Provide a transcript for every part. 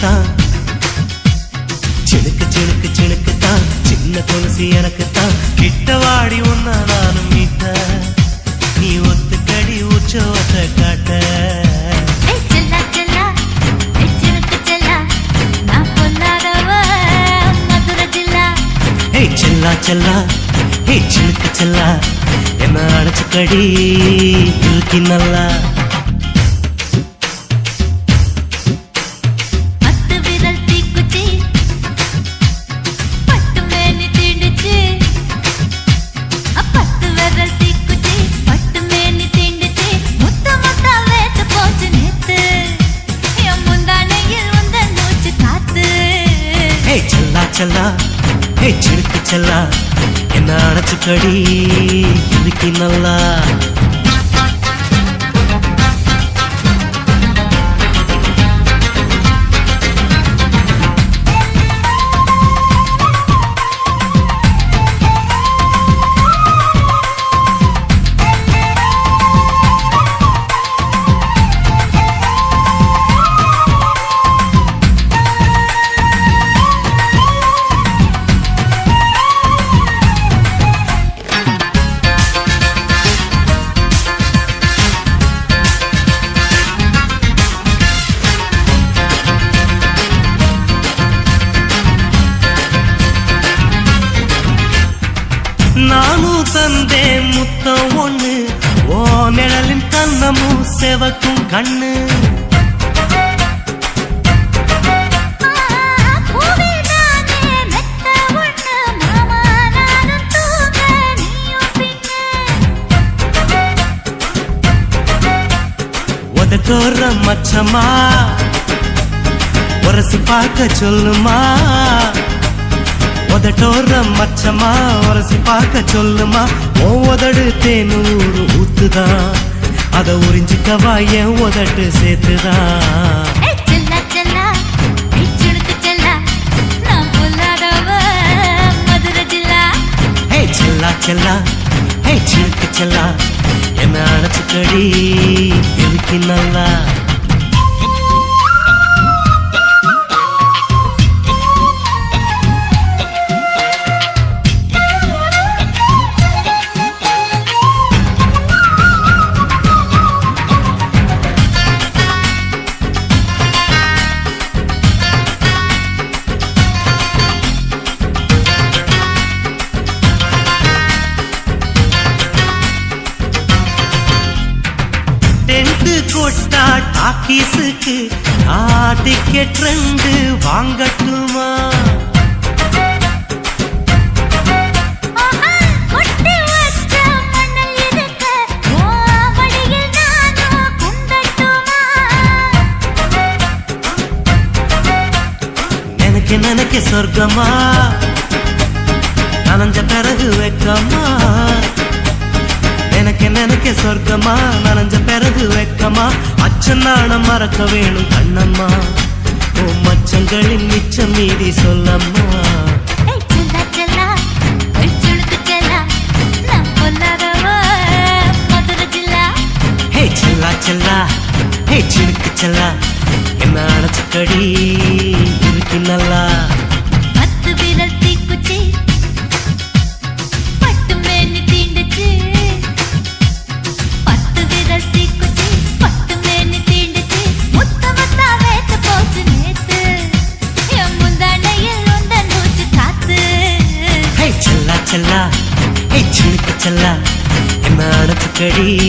கொலுசு எனக்கு தான். சிணுக்கு சிணுக்கு சிணுக்கு தான். சின்ன கொலுசு எனக்கு தான். கிட்ட வாடி உன்னா நானும் மீட்ட நீ ஒத்துக்கடி உற்சவத்தை காட்ட செல்லா செல்லா. ஏய் சினுக்கு செல்லா. நான் பொல்லாதவ. மதுரை ஜில்லா. என்ன அடைச்சுக்கடி இழுக்கி நல்லா செவக்கும் கண்ணு. உதட்டோர மச்சமா உரசி பார்க்க சொல்லுமா. உதட்டோற மச்சமா உரசி பார்க்க சொல்லுமா. ஓ உதடு தேனூறு ஊத்துதான். அத உறிஞ்சிக்கவா என் உதட்டு சேர்த்துதான் செல்லா செல்லா ஹே சிலுக்கு செல்லா. என்ன அணைச்சுக்கடி இருக்கு நல்லா? டாக்கீஸுக்கு ஆ டிக்கெட் ரெண்டு வாங்கட்டுமா நினைக்க நினைக்க சொர்க்கமா? நனைஞ்ச பிறகு வெக்கமா? நினைக்க நினைக்க சொர்க்கமா? நனைஞ்ச பிறகு வெக்கமா? அச்சம் நாணம் மறக்க வேணும் கண்ணம்மா. ஓ மச்சங்களின் மிச்சம் மீதி சொல்லம்மா. செல்லா செல்லா ஹே செல்லா. செல்லா என்ன அணைச்சுக்கடி இருக்கு நல்லா. என்ன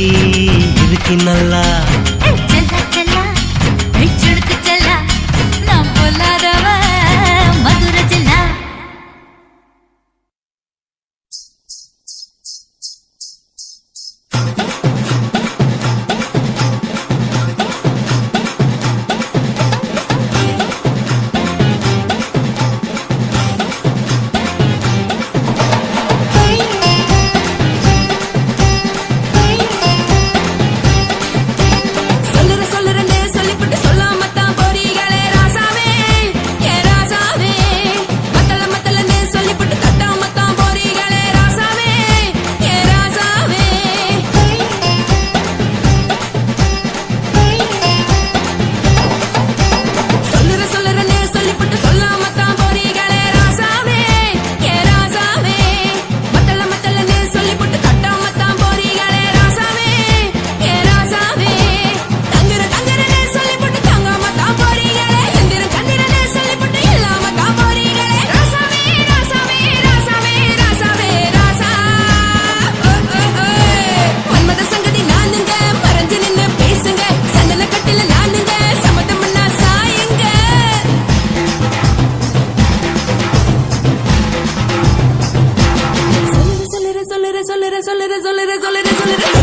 রে জ্বলে রে জ্বলে রে জ্বলে রে।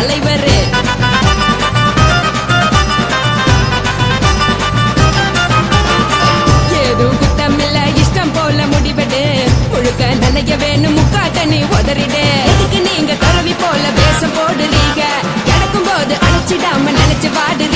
தலைவர். ஏதும் குத்தமில்ல இஷ்டம் போல முடிவெடு. முழுக்க நிலைய வேணும் முக்கா தண்ணி உதறிடு. எதுக்கு நீங்க கரவி போல பேச போடுறீங்க? கிடக்கும் போது அழைச்சிடாம நினைச்சு பாடு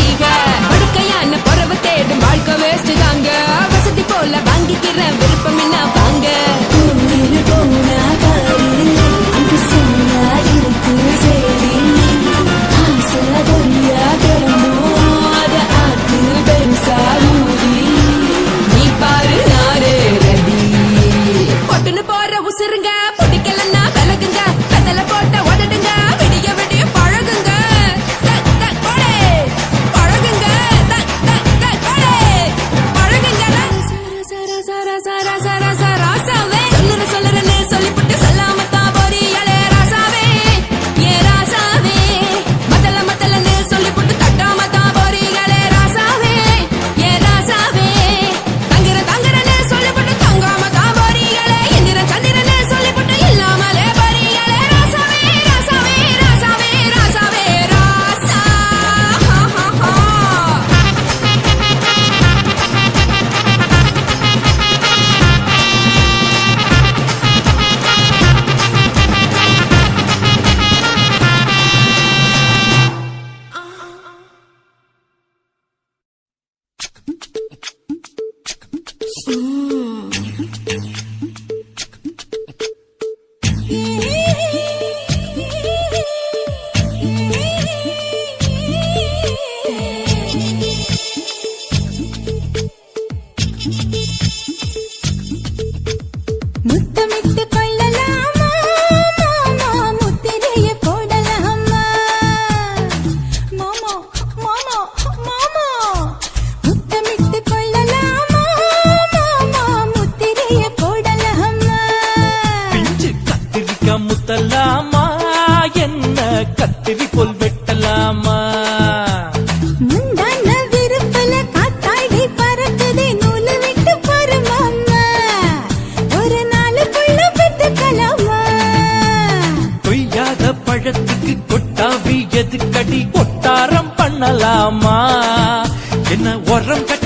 செவிக்கொள் வெட்டலாமா? பழத்துக்கு கொட்டாவி எதுக்கடி கொட்டாரம் பண்ணலாமா? என்ன உரம் கட்ட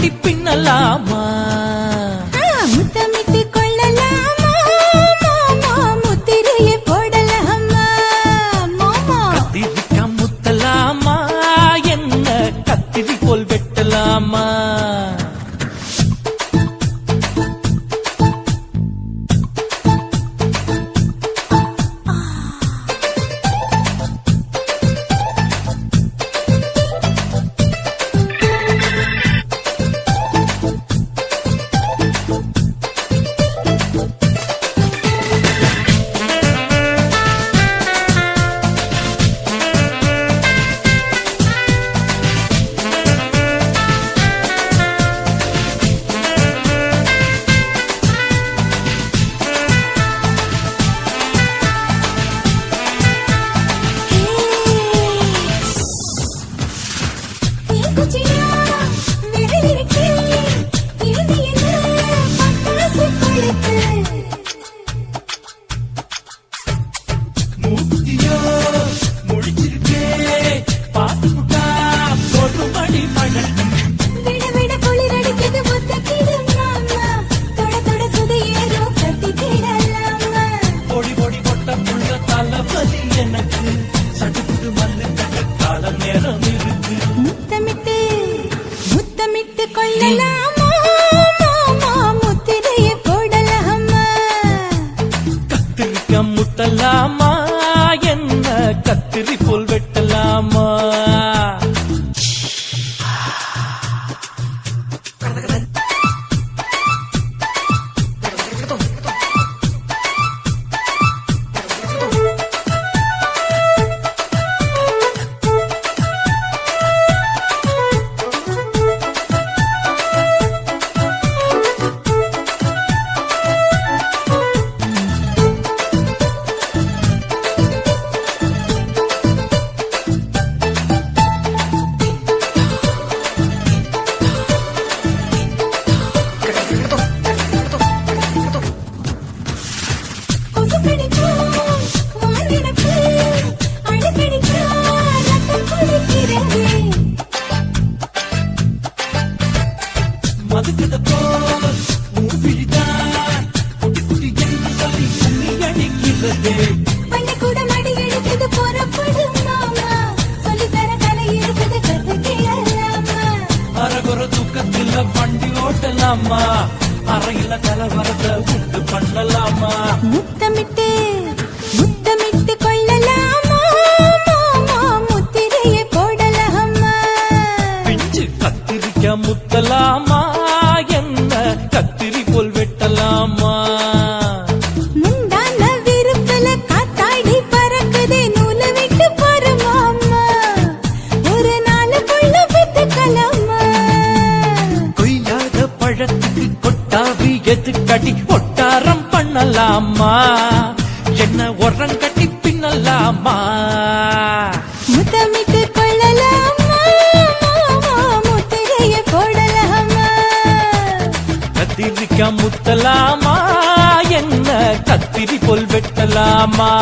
செல்வதே பள்ளிக்கூட மடி எடுக்குது புறப்படும் மாமா. சொல்லித்தர கலை இருக்குது கதை கேளாமா அரகுற தூக்கத்தில் எதுக்கடி ஒட்டாரம் பண்ணலாமா? என்ன உரம் கட்டி பின்னலாமா? முத்தமிட்டு கொள்ளலாமா? முத்திரைய போடலாமா? கத்திரிக்கா முத்தலாமா? என்ன கத்திரி போல் வெட்டலாமா?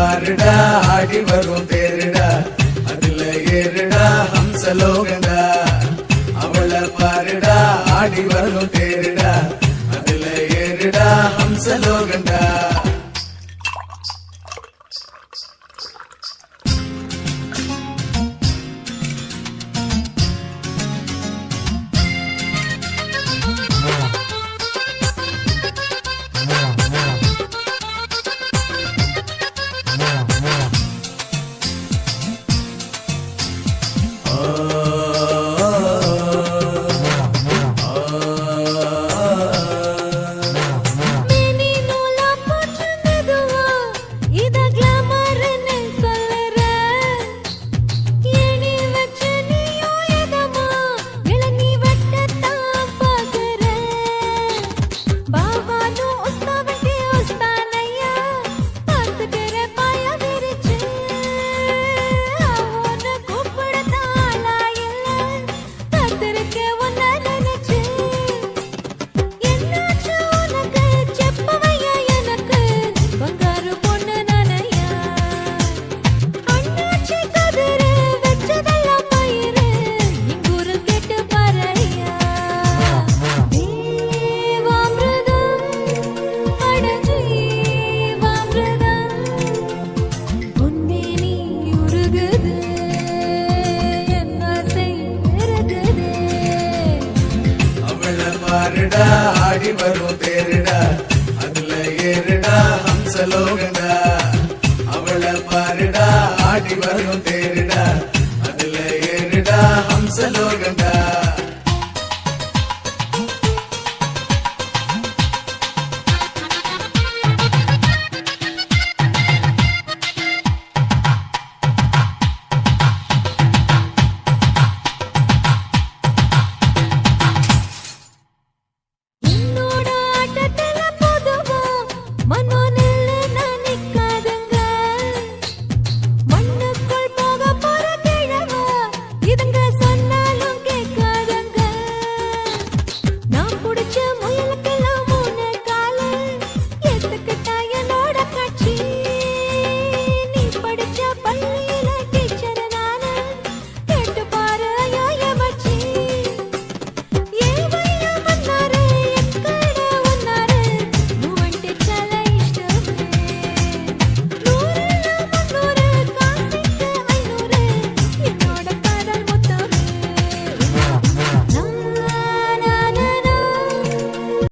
பாருடா ஆடி வரும் தேருடா. அதுல ஏறுடா ஹம்சலோகண்டா. அவளை பாருடா ஆடி வரும் தேருடா. அதுல ஏறுடா ஹம்சலோகண்டா. Oh. ஆடி வரும் தேரிடா. அதுல ஏறிடா. ஹம்சலோகம்